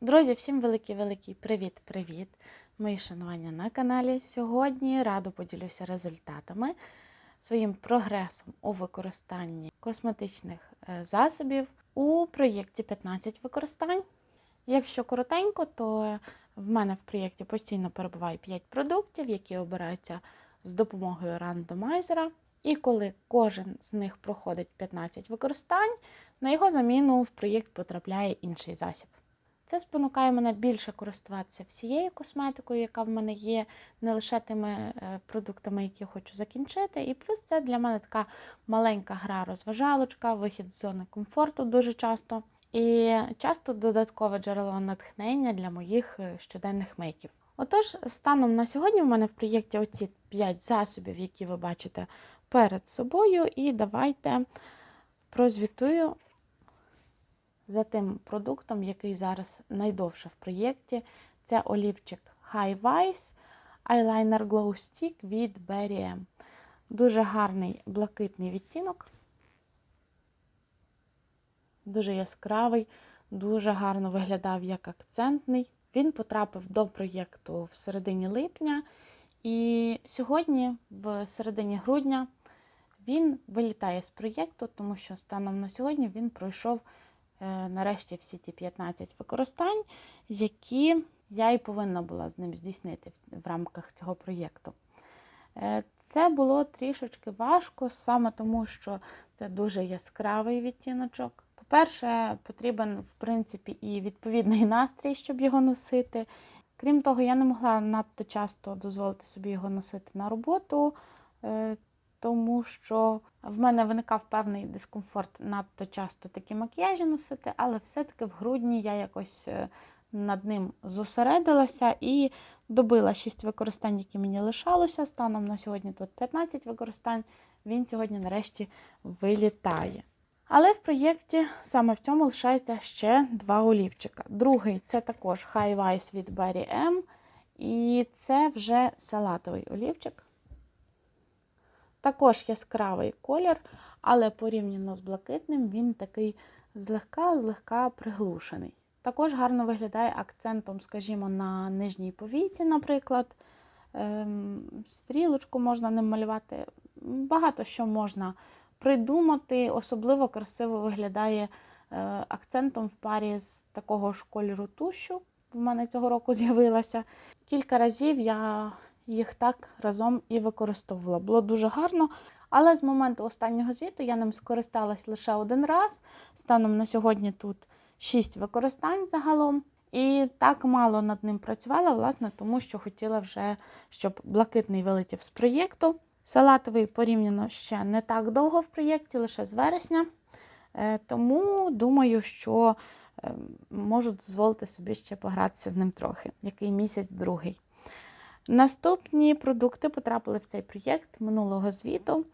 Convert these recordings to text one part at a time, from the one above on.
Друзі, всім великий-великий привіт-привіт! Мої шанування на каналі. Сьогодні радо поділюся результатами, своїм прогресом у використанні косметичних е, засобів у проєкті 15 використань. Якщо коротенько, то в мене в проєкті постійно перебуває 5 продуктів, які обираються з допомогою рандомайзера. І коли кожен з них проходить 15 використань, на його заміну в проєкт потрапляє інший засіб. Це спонукає мене більше користуватися всією косметикою, яка в мене є, не лише тими е, продуктами, які я хочу закінчити. І плюс це для мене така маленька гра розважалочка, вихід з зони комфорту дуже часто. І часто додаткове джерело натхнення для моїх е, щоденних мейків. Отож, станом на сьогодні в мене в проєкті оці 5 засобів, які ви бачите перед собою, і давайте прозвітую за тим продуктом, який зараз найдовше в проєкті. Це олівчик High Vice Eyeliner Glow Stick від Berry M. Дуже гарний блакитний відтінок. Дуже яскравий, дуже гарно виглядав як акцентний. Він потрапив до проєкту в середині липня. І сьогодні, в середині грудня, він вилітає з проєкту, тому що станом на сьогодні він пройшов нарешті всі ті 15 використань, які я і повинна була з ним здійснити в, в рамках цього проєкту. Е, Це було трішечки важко, саме тому, що це дуже яскравий відтіночок. По-перше, потрібен, в принципі, і відповідний настрій, щоб його носити. Крім того, я не могла надто часто дозволити собі його носити на роботу, е, тому що в мене виникав певний дискомфорт надто часто такі макіяжі носити, але все-таки в грудні я якось е, над ним зосередилася і добила 6 використань, які мені лишалося. Станом на сьогодні тут 15 використань. Він сьогодні нарешті вилітає. Але в проєкті саме в цьому лишається ще два олівчика. Другий це також High Vice від Berry M. І це вже салатовий олівчик. Також яскравий колір, але порівняно з блакитним, він такий злегка-злегка приглушений. Також гарно виглядає акцентом, скажімо, на нижній повійці, наприклад. Ем, Стрілочку можна ним малювати. Багато що можна придумати. Особливо красиво виглядає е, акцентом в парі з такого ж кольору тушу. В мене цього року з'явилася. Кілька разів я їх так разом і використовувала. Було дуже гарно. Але з моменту останнього звіту я ним скористалась лише один раз. Станом на сьогодні тут 6 використань загалом. І так мало над ним працювала, власне, тому що хотіла вже, щоб блакитний вилетів з проєкту. Салатовий порівняно ще не так довго в проєкті, лише з вересня. Е, Тому думаю, що е, можу дозволити собі ще погратися з ним трохи, який місяць другий. Наступні продукти потрапили в цей проєкт минулого звіту.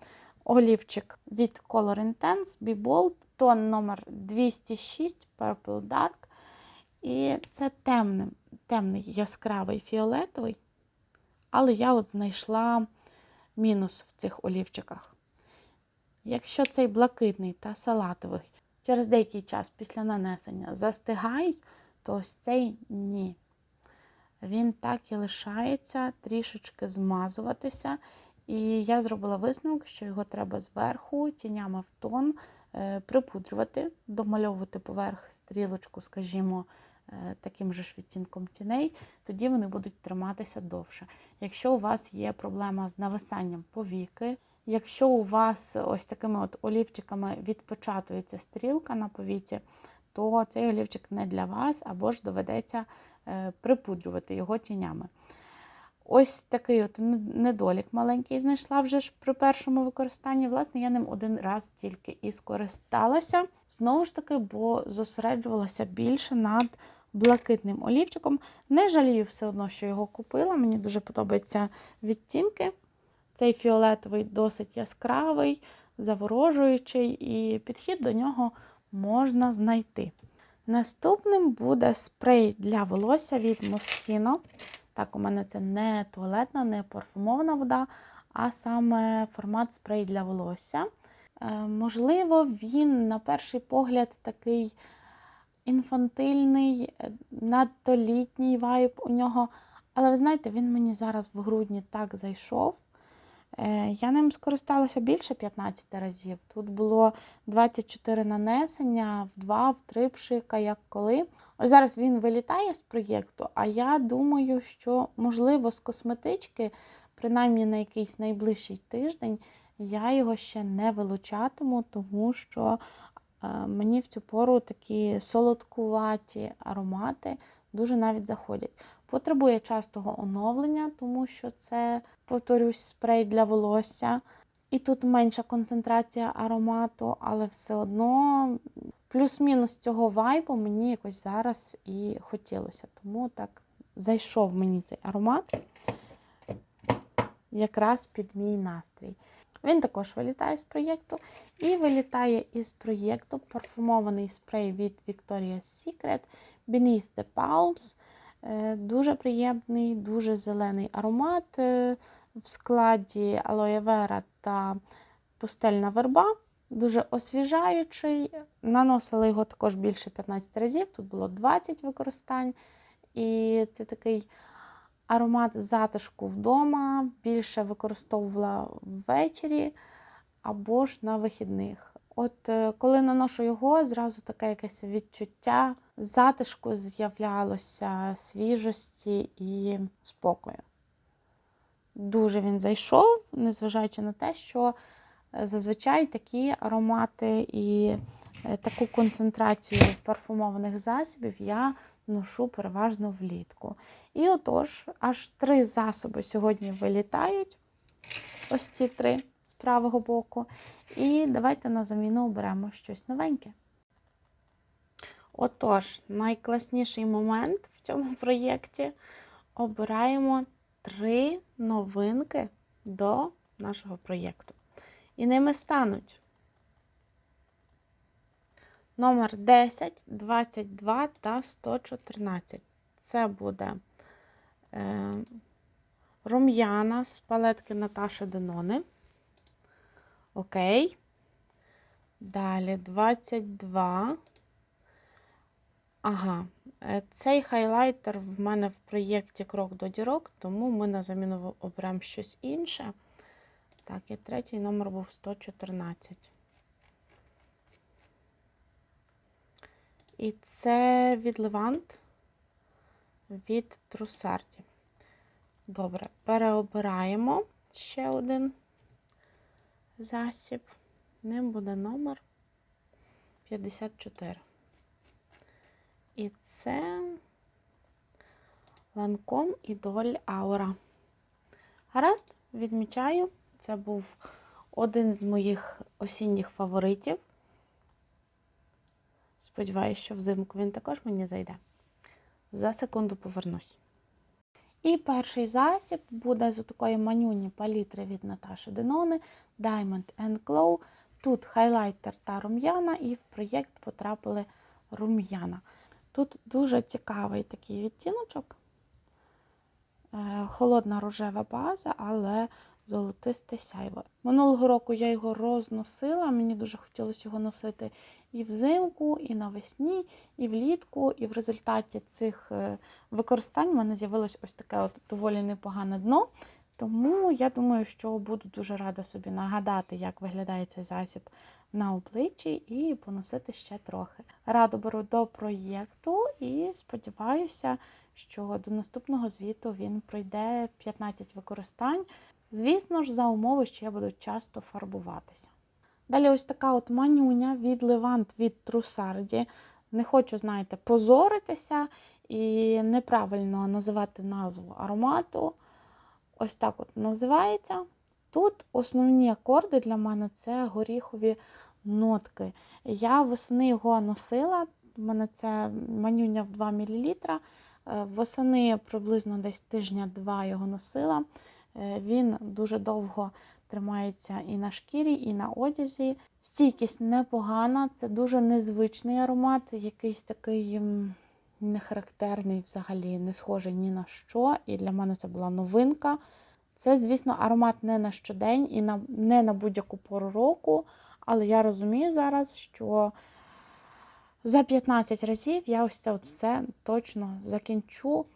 Олівчик від Color Intense Be Bold, тон номер 206 Purple Dark. І це темний, темний яскравий фіолетовий. Але я от знайшла мінус в цих олівчиках. Якщо цей блакитний та салатовий через деякий час після нанесення застигають, то ось цей ні. Він так і лишається трішечки змазуватися. І я зробила висновок, що його треба зверху тінями в тон е, припудрювати, домальовувати поверх стрілочку, скажімо, е, таким же ж відтінком тіней, тоді вони будуть триматися довше. Якщо у вас є проблема з нависанням повіки, якщо у вас ось такими от олівчиками відпечатується стрілка на повіці, то цей олівчик не для вас, або ж доведеться припудрювати його тінями. Ось такий от недолік маленький знайшла вже ж при першому використанні. Власне, я ним один раз тільки і скористалася. Знову ж таки, бо зосереджувалася більше над блакитним олівчиком. Не жалію все одно, що його купила. Мені дуже подобаються відтінки. Цей фіолетовий досить яскравий, заворожуючий, і підхід до нього можна знайти. Наступним буде спрей для волосся від Moschino. Так, у мене це не туалетна, не парфумована вода, а саме формат спрей для волосся. Е, можливо, він, на перший погляд, такий інфантильний, надто літній вайб у нього. Але ви знаєте, він мені зараз в грудні так зайшов. Е, Я ним скористалася більше 15 разів. Тут було 24 нанесення, в 2, в 3 пшика, як коли. Ось зараз він вилітає з проєкту, а я думаю, що, можливо, з косметички, принаймні на якийсь найближчий тиждень, я його ще не вилучатиму, тому що е, мені в цю пору такі солодкуваті аромати дуже навіть заходять. Потребує частого оновлення, тому що це, повторюсь, спрей для волосся. І тут менша концентрація аромату, але все одно плюс-мінус цього вайбу мені якось зараз і хотілося. Тому так зайшов мені цей аромат якраз під мій настрій. Він також вилітає з проєкту. І вилітає із проєкту парфумований спрей від Victoria's Secret Beneath the Palms. Е, Дуже приємний, дуже зелений аромат е, в складі алоє вера та пустельна верба. Дуже освіжаючий. Наносила його також більше 15 разів. Тут було 20 використань. І це такий аромат затишку вдома. Більше використовувала ввечері або ж на вихідних. От е, коли наношу його, зразу таке якесь відчуття затишку з'являлося, свіжості і спокою. Дуже він зайшов, незважаючи на те, що е, зазвичай такі аромати і е, таку концентрацію парфумованих засобів я ношу переважно влітку. І отож, аж три засоби сьогодні вилітають. Ось ці три правого боку. І давайте на заміну оберемо щось новеньке. Отож, найкласніший момент в цьому проєкті обираємо три новинки до нашого проєкту. І ними стануть номер 10, 22 та 114. Це буде е, рум'яна з палетки Наташі Денони. Окей. Далі 22. Ага, е, цей хайлайтер в мене в проєкті Крок до дірок, тому ми на заміну оберемо щось інше. Так, і третій номер був 114. І це від Левант від Трусарді. Добре, переобираємо ще один засіб. Ним буде номер 54. І це ланком Ідоль Аура. Гаразд, відмічаю, це був один з моїх осінніх фаворитів. Сподіваюсь, що взимку він також мені зайде. За секунду повернусь. І перший засіб буде з такої манюні палітри від Наташі Денони Diamond and Glow. Тут хайлайтер та рум'яна, і в проєкт потрапили рум'яна. Тут дуже цікавий такий відтіночок. Е, Холодна рожева база, але золотисте сяйво. Минулого року я його розносила, мені дуже хотілося його носити і взимку, і навесні, і влітку. І в результаті цих е, використань в мене з'явилось ось таке от доволі непогане дно. Тому я думаю, що буду дуже рада собі нагадати, як виглядає цей засіб на обличчі, і поносити ще трохи. Радо беру до проєкту і сподіваюся, що до наступного звіту він пройде 15 використань. Звісно ж, за умови, що я буду часто фарбуватися. Далі ось така от манюня від Левант від Трусарді. Не хочу, знаєте, позоритися і неправильно називати назву аромату. Ось так от називається. Тут основні акорди для мене це горіхові нотки. Я восени його носила, у мене це манюня в 2 мл. Восени приблизно десь тижня-два його носила. Е, Він дуже довго тримається і на шкірі, і на одязі. Стійкість непогана, це дуже незвичний аромат, якийсь такий нехарактерний, взагалі, не схожий ні на що. І для мене це була новинка. Це, звісно, аромат не на щодень і на, не на будь-яку пору року, але я розумію зараз, що За 15 разів я ось це от все точно закінчу.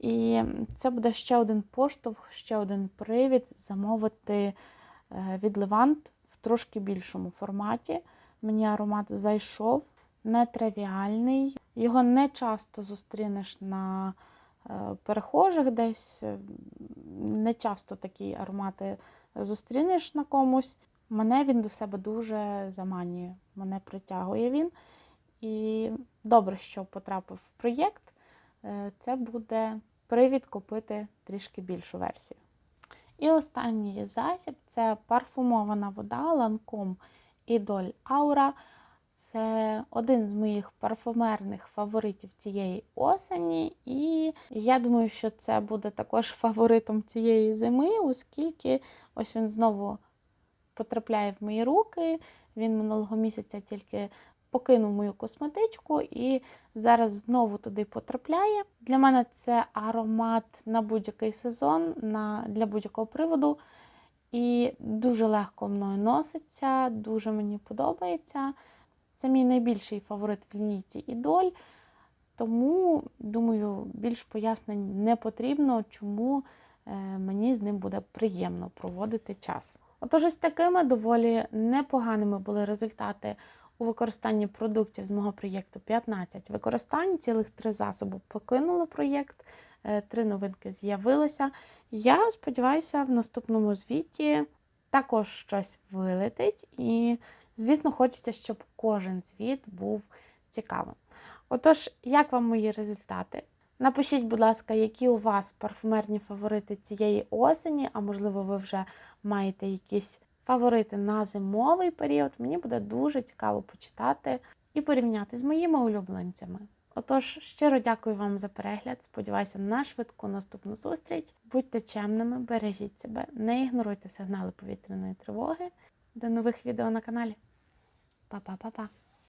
І це буде ще один поштовх, ще один привід замовити від Левант в трошки більшому форматі. Мені аромат зайшов, нетривіальний. Його не часто зустрінеш на е, перехожих десь. е, Не часто такі аромати зустрінеш на комусь. Мене він до себе дуже заманює, мене притягує він. І добре, що потрапив в проєкт. Е, Це буде привід купити трішки більшу версію. І останній засіб це парфумована вода Lancome Idol Aura. Це один з моїх парфумерних фаворитів цієї осені. І я думаю, що це буде також фаворитом цієї зими, оскільки ось він знову потрапляє в мої руки. Він минулого місяця тільки покинув мою косметичку і зараз знову туди потрапляє. Для мене це аромат на будь-який сезон, на, для будь-якого приводу. І дуже легко мною носиться, дуже мені подобається. Це мій найбільший фаворит в лінійці Ідоль. Тому, думаю, більш пояснень не потрібно, чому е, мені з ним буде приємно проводити час. Отож, ось такими доволі непоганими були результати у використанні продуктів з мого проєкту 15 використань, цілих три засоби покинули проєкт, е, три новинки з'явилися. Я сподіваюся, в наступному звіті також щось вилетить. І, звісно, хочеться, щоб кожен звіт був цікавим. Отож, як вам мої результати? Напишіть, будь ласка, які у вас парфумерні фаворити цієї осені, а можливо, ви вже маєте якісь фаворити на зимовий період. Мені буде дуже цікаво почитати і порівняти з моїми улюбленцями. Отож, щиро дякую вам за перегляд. Сподіваюся на швидку наступну зустріч. Будьте чемними, бережіть себе, не ігноруйте сигнали повітряної тривоги. До нових відео на каналі. Па-па-па-па!